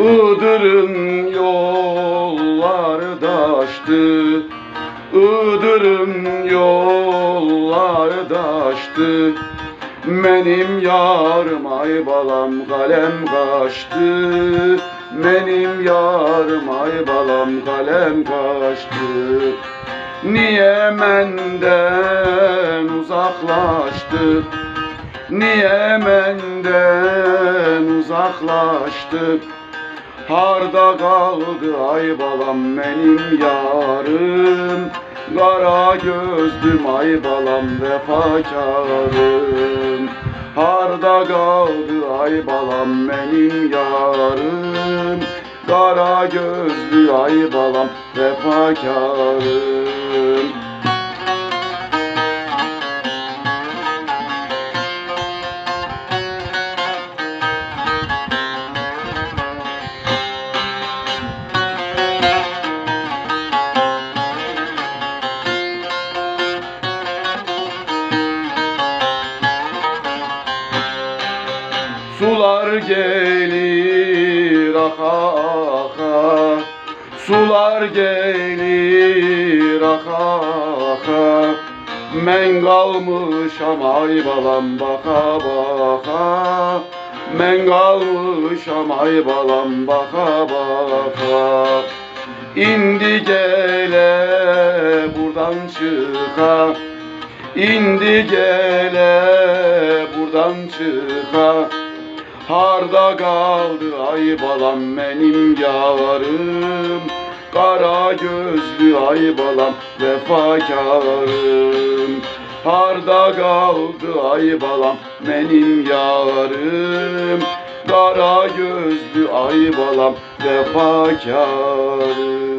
Iğdır'ın yolları daştı. Iğdır'ın yolları daştı. Benim yarım ay balam kalem kaçtı. Benim yarım ay balam kalem kaçtı. Niye menden uzaklaştı? Niye menden uzaklaştı? Harda kaldı ay balam benim yarım. Kara gözlüm ay balam vefakarım Harda kaldı ay balam benim yarım. Kara gözlü ay balam vefakarım Sular gelir aha aha Sular gelir aha aha Men kalmışam ay balam baka baka. Men kalmışam ay balam baka baka. İndi gele buradan çıka. İndi gele buradan çıka Harda kaldı ay balam benim yarım Kara gözlü ay balam vefakarım. Harda kaldı ay balam benim yarım Kara gözlü ay balam vefakarım